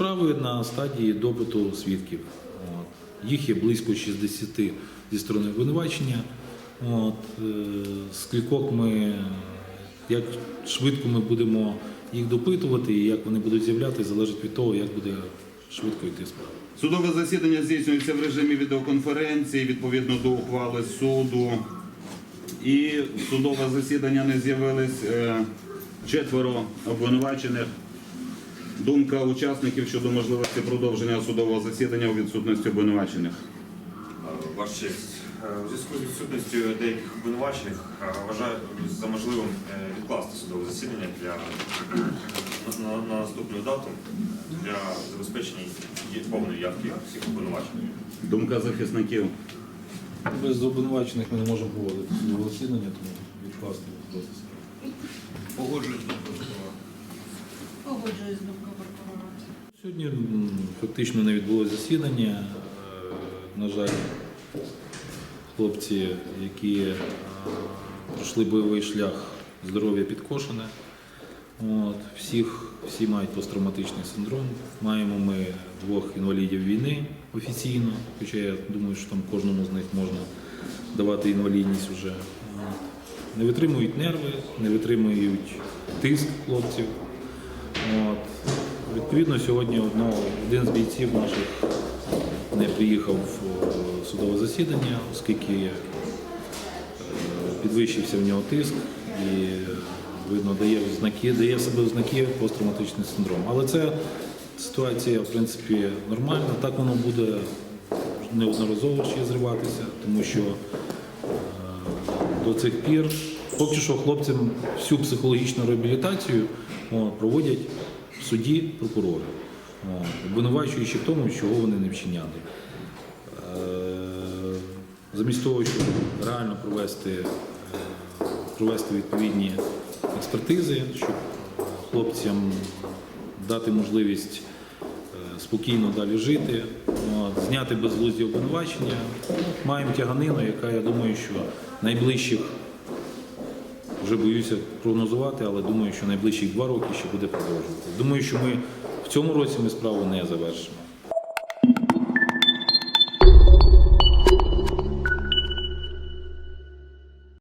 справи на стадії допиту свідків. Їх є близько 60 зі сторони обвинувачення. Е, Скількох ми, як швидко ми будемо їх допитувати і як вони будуть з'являтися, залежить від того, як буде швидко йти справа. Судове засідання здійснюється в режимі відеоконференції відповідно до ухвали суду. І судове засідання не з'явились е, четверо обвинувачених. Думка учасників щодо можливості продовження судового засідання у відсутності обвинувачених. Ваша честь, е, у зв'язку з відсутністю деяких обвинувачених е, вважаю за можливим е, відкласти судове засідання для на, на- на наступну дату для забезпечення повної явки всіх обвинувачених. Думка захисників. Без обвинувачених ми не можемо проводити судове засідання, тому відкласти процес. Погоджуюсь з думкою. Погоджуюсь з думкою. Сьогодні фактично не відбулося засідання. Е, На жаль, хлопці, які е, пройшли бойовий шлях, здоров'я підкошене. От, всіх, всі мають посттравматичний синдром. Маємо ми двох інвалідів війни офіційно, хоча я думаю, що там кожному з них можна давати інвалідність вже. От. Не витримують нерви, не витримують тиск хлопців. От. Відповідно, сьогодні одного, один з бійців наших не приїхав в судове засідання, оскільки е, підвищився в нього тиск і видно дає знаки, дає себе знаки посттравматичний синдром. Але це ситуація, в принципі, нормальна. Так воно буде неодноразово ще зриватися, тому що е, до цих пір поки що хлопцям всю психологічну реабілітацію проводять в суді прокурори, обвинувачуючи в тому, чого вони не вчиняли. Е, Замість того, щоб реально провести, е, провести відповідні експертизи, щоб хлопцям дати можливість е, спокійно далі жити, зняти безглузді обвинувачення. Маємо тяганину, яка, я думаю, що найближчих, вже боюся прогнозувати, але думаю, що найближчі два роки ще буде продовжувати. Думаю, що ми в цьому році ми справу не завершимо.